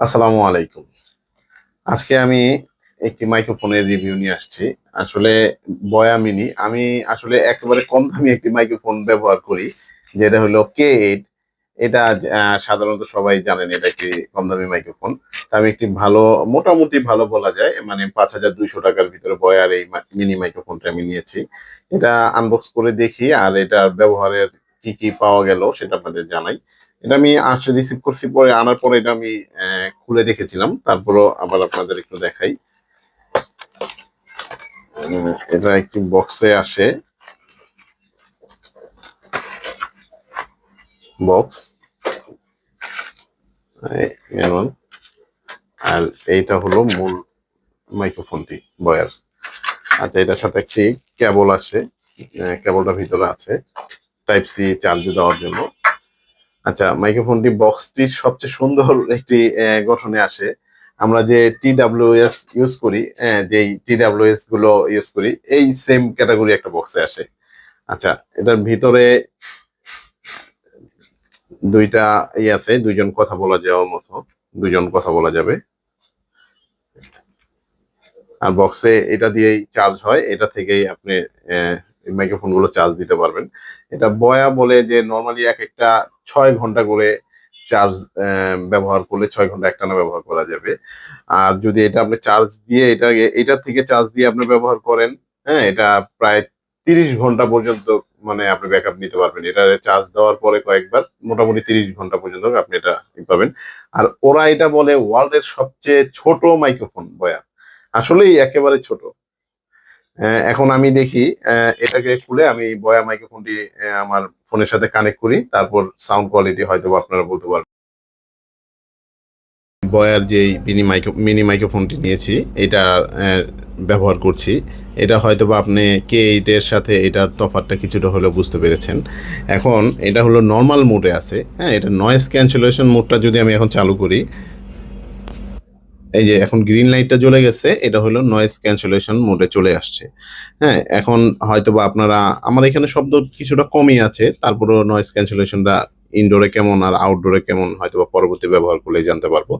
আসসালামু আলাইকুম। আজকে আমি একটি মাইক্রোফোনের রিভিউ নিয়ে আসছি। আসলে বয়া মিনি, আমি আসলে একেবারে কম দামি একটি মাইক্রোফোন ব্যবহার করি, যেটা হলো কে এইট এটা সাধারণত সবাই জানেন এটা একটি কম দামি মাইক্রোফোন তা আমি একটি ভালো, মোটামুটি ভালো বলা যায় মানে পাঁচ হাজার দুইশো টাকার ভিতরে বয়ার এই মিনি মাইক্রোফোনটা আমি নিয়েছি। এটা আনবক্স করে দেখি, আর এটা ব্যবহারের কি কি পাওয়া গেল সেটা আপনাদের জানাই। এটা আমি আসলে রিসিভ করছি পরে, আনার পরে এটা আমি খুলে দেখেছিলাম। তারপরও আবার আপনাদের একটু দেখাই। এটা একটি বক্সে আসে। বক্স আর এইটা হলো মূল মাইক্রোফোনটি বয়ার। আচ্ছা এটার সাথে একটি কেবল আসে। কেবলটা ভিতরে আছে। টাইপ সি চার্জ দেওয়ার জন্য। আচ্ছা মাইক্রোফোনটি বক্সটির সবচেয়ে সুন্দর একটি গঠনে আসে। আমরা যে টি এস ইউজ করি যেই টি এসগুলো ইউজ করি, এই সেম ক্যাটাগরি একটা বক্সে আসে। আচ্ছা এটার ভিতরে দুইটা ই আছে, দুইজন কথা বলা যাওয়ার মতো দুজন কথা বলা যাবে। আর বক্সে এটা দিয়েই চার্জ হয়, এটা থেকেই আপনি মাইক্রোফোনগুলো চার্জ দিতে পারবেন। এটা বয়া বলে যে নর্মালি এক একটা ছয় ঘণ্টা করে চার্জ ব্যবহার করলে ছয় ঘণ্টা একটানা ব্যবহার করা যাবে। আর যদি এটা আপনি চার্জ দিয়ে এটা এটা থেকে চার্জ দিয়ে আপনি ব্যবহার করেন হ্যাঁ এটা প্রায় তিরিশ ঘণ্টা পর্যন্ত মানে আপনি ব্যাকআপ নিতে পারবেন। এটা চার্জ দেওয়ার পরে কয়েকবার, মোটামুটি তিরিশ ঘণ্টা পর্যন্ত আপনি এটা পাবেন। আর ওরা এটা বলে ওয়ার্ল্ডের সবচেয়ে ছোট মাইক্রোফোন বয়া। আসলেই একেবারে ছোট। এখন আমি দেখি এটাকে খুলে আমি বয়া মাইক্রোফোনটি আমার ফোনের সাথে কানেক্ট করি, তারপর সাউন্ড কোয়ালিটি হয়তো আপনারা বলতে পারবেন। বয়ার যে মিনি মাইক্রো মিনি মাইক্রোফোনটি নিয়েছি, এটা ব্যবহার করছি। এটা হয়তো বা আপনি কে এইটের সাথে এটার তফাৎটা কিছুটা হলেও বুঝতে পেরেছেন। এখন এটা হলো নর্মাল মোডে আছে হ্যাঁ এটা নয়েজ ক্যান্সেলেশন মোডটা যদি আমি এখন চালু করি এই যে এখন গ্রিন লাইটটা জ্বলে গেছে, এটা হলো নয়েজ ক্যান্সেলেশন মোডে চলে আসছে। হ্যাঁ এখন হয়তো বা আপনারা, আমার এখানে শব্দ কিছুটা কমই আছে, তারপরেও নয়েজ ক্যান্সেলেশনটা ইনডোরে কেমন আর আউটডোরে কেমন হয়তো বা পরবর্তী ব্যবহার করলে জানতে পারব।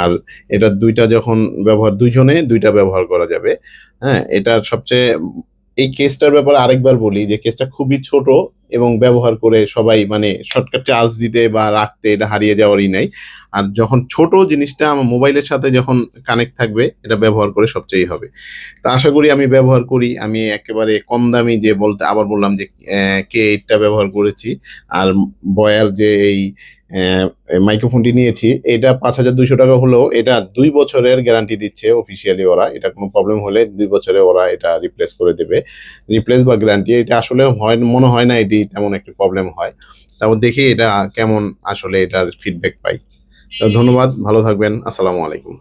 আর এটা দুইটা যখন ব্যবহার, দুইজনে দুইটা ব্যবহার করা যাবে। হ্যাঁ এটা সবচেয়ে, এই কেসটার ব্যাপারে আরেকবার বলি যে কেসটা খুবই ছোট এবং ব্যবহার করে সবাই মানে শর্টকাট চার্জ দিতে বা রাখতে এটা হারিয়ে যাওয়ারই নাই। আর যখন ছোট জিনিসটা আমার মোবাইলের সাথে যখন কানেক্ট থাকবে, এটা ব্যবহার করে সবচেয়ে হবে। তা আশা করি আমি ব্যবহার করি। আমি একেবারে কম দামি যে বলতে, আবার বললাম যে কে এইটটা ব্যবহার করেছি। আর বয়ার যে এই মাইক্রোফোনটি নিয়েছি, এটা পাঁচ হাজার দুইশো টাকা হলেও এটা দুই বছরের গ্যারান্টি দিচ্ছে অফিসিয়ালি ওরা। এটা কোনো প্রবলেম হলে দুই বছরে ওরা এটা রিপ্লেস করে দেবে। রিপ্লেস বা গ্যারান্টি এটা আসলে হয়, মনে হয় না এটি তেমন একটি প্রবলেম হয়। তারপর দেখি এটা কেমন আসলে এটার ফিডব্যাক পাই। ধন্যবাদ, ভালো থাকবেন, আসসালামু আলাইকুম।